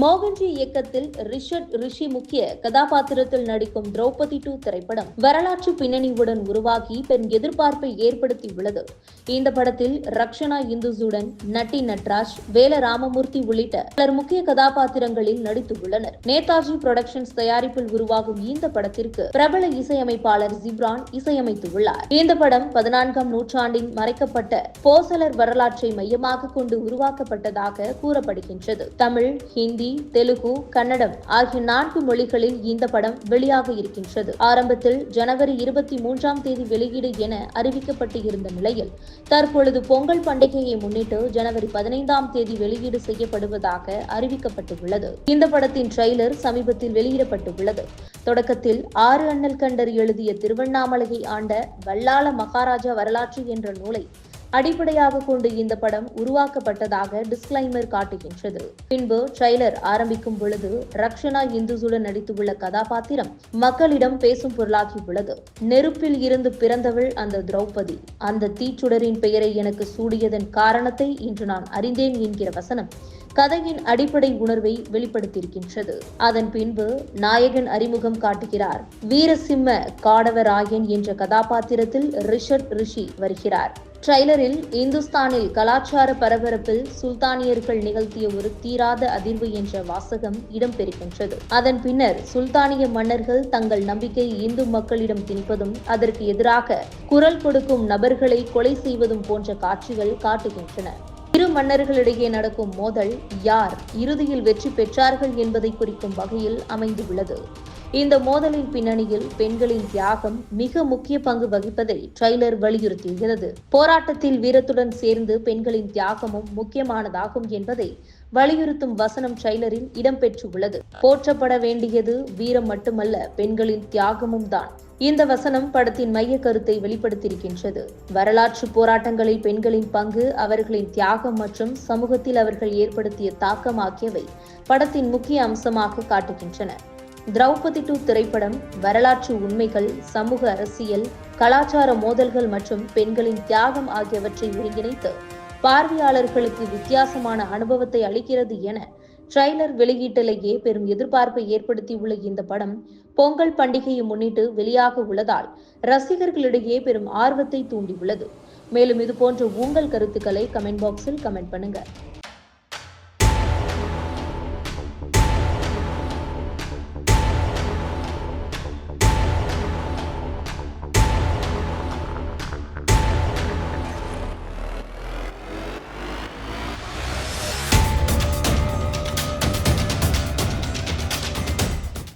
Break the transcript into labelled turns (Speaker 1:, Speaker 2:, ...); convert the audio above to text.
Speaker 1: மோகன்ஜி இயக்கத்தில் ரிஷட் ரிஷி முக்கிய கதாபாத்திரத்தில் நடிக்கும் திரௌபதி டூ திரைப்படம் வரலாற்று பின்னணியுடன் உருவாகி பெரும் எதிர்பார்ப்பை ஏற்படுத்தியுள்ளது. இந்த படத்தில் ரக்ஷனா இந்துசுடன் நட்டி நட்ராஜ் வேல ராமமூர்த்தி உள்ளிட்ட பலர் முக்கிய கதாபாத்திரங்களில் நடித்துள்ளனர். நேதாஜி புரொடக்ஷன்ஸ் தயாரிப்பில் உருவாகும் இந்த படத்திற்கு பிரபல இசையமைப்பாளர் ஜிப்ரான் இசையமைத்துள்ளார். இந்த படம் பதினான்காம் நூற்றாண்டின் மறைக்கப்பட்ட போசலர் வரலாற்றை மையமாக கொண்டு உருவாக்கப்பட்டதாக கூறப்படுகின்றது. தமிழ் ஹிந்தி தெலுங்கு கன்னடம் ஆகிய நான்கு மொழிகளில் இந்த படம் வெளியாக இருக்கின்றது. ஆரம்பத்தில் ஜனவரி இருபத்தி மூன்றாம் தேதி வெளியீடு என அறிவிக்கப்பட்டு இருந்த நிலையில் தற்பொழுது பொங்கல் பண்டிகையை முன்னிட்டு ஜனவரி பதினைந்தாம் தேதி வெளியீடு செய்யப்படுவதாக அறிவிக்கப்பட்டுள்ளது. இந்த படத்தின் ட்ரெய்லர் சமீபத்தில் வெளியிடப்பட்டுள்ளது. தொடக்கத்தில் ஆறு அண்ணல் கண்டர் எழுதிய திருவண்ணாமலையை ஆண்ட வல்லாள மகாராஜா வரலாற்று என்ற நூலை அடிப்படையாக கொண்டு இந்த படம் உருவாக்கப்பட்டதாக டிஸ்கிளைமர் காட்டுகின்றது. பின்பு ட்ரெய்லர் ஆரம்பிக்கும் பொழுது ரக்ஷனா இந்துசுடன் நடித்துள்ள கதாபாத்திரம் மக்களிடம் பேசும் பொருளாகியுள்ளது. நெருப்பில் இருந்து பிறந்தவள் அந்த திரௌபதி. அந்த தீச்சுடரின் பெயரை எனக்கு சூடியதன் காரணத்தை இன்று நான் அறிந்தேன் என்கிற வசனம் கதையின் அடிப்படை உணர்வை வெளிப்படுத்தியிருக்கின்றது. அதன் பின்பு நாயகன் அறிமுகம் காட்டுகிறார். வீரசிம்ம காடவராயன் என்ற கதாபாத்திரத்தில் ரிஷட் ரிஷி வருகிறார். ட்ரைலரில் இந்துஸ்தானில் கலாச்சார பரபரப்பில் சுல்தானியர்கள் நிகழ்த்திய ஒரு தீராத அதிர்வு என்ற வாசகம் இடம்பெறுகின்றது அதன் பின்னர் சுல்தானிய மன்னர்கள் தங்கள் நம்பிக்கை இந்து மக்களிடம் திணிப்பதும் அதற்கு எதிராக குரல் கொடுக்கும் நபர்களை கொலை செய்வதும் போன்ற காட்சிகள் காட்டுகின்றன. இரு மன்னர்களிடையே நடக்கும் மோதல் யார் இறுதியில் வெற்றி பெற்றார்கள் என்பதை குறிக்கும் வகையில் அமைந்துள்ளது. இந்த மோதலின் பின்னணியில் பெண்களின் தியாகம் மிக முக்கிய பங்கு வகிப்பதை ட்ரெய்லர் வலியுறுத்துகிறது போராட்டத்தில் வீரத்துடன் சேர்ந்து பெண்களின் தியாகமும் முக்கியமானதாகும் என்பதை வலியுறுத்தும் வசனம் ட்ரெய்லரில் இடம்பெற்றுள்ளது போற்றப்பட வேண்டியது வீரம் மட்டுமல்ல பெண்களின் தியாகமும் தான். இந்த வசனம் படத்தின் மைய கருத்தை வெளிப்படுத்தியிருக்கின்றது. வரலாற்று போராட்டங்களில் பெண்களின் பங்கு அவர்களின் தியாகம் மற்றும் சமூகத்தில் அவர்கள் ஏற்படுத்திய தாக்கம் ஆகியவை படத்தின் முக்கிய அம்சமாக காட்டுகின்றன. திரௌபதி டூ திரைப்படம் வரலாற்று உண்மைகள் சமூக அரசியல் கலாச்சார மோதல்கள் மற்றும் பெண்களின் தியாகம் ஆகியவற்றை ஒருங்கிணைத்து பார்வையாளர்களுக்கு வித்தியாசமான அனுபவத்தை அளிக்கிறது என ட்ரெய்லர் வெளியீட்டிலேயே பெரும் எதிர்பார்ப்பை ஏற்படுத்தியுள்ள இந்த படம் பொங்கல் பண்டிகையை முன்னிட்டு வெளியாக உள்ளதால் ரசிகர்களிடையே பெரும் ஆர்வத்தை தூண்டியுள்ளது. மேலும் இதுபோன்ற உங்கள் கருத்துக்களை கமெண்ட் பாக்ஸில் கமெண்ட் பண்ணுங்க.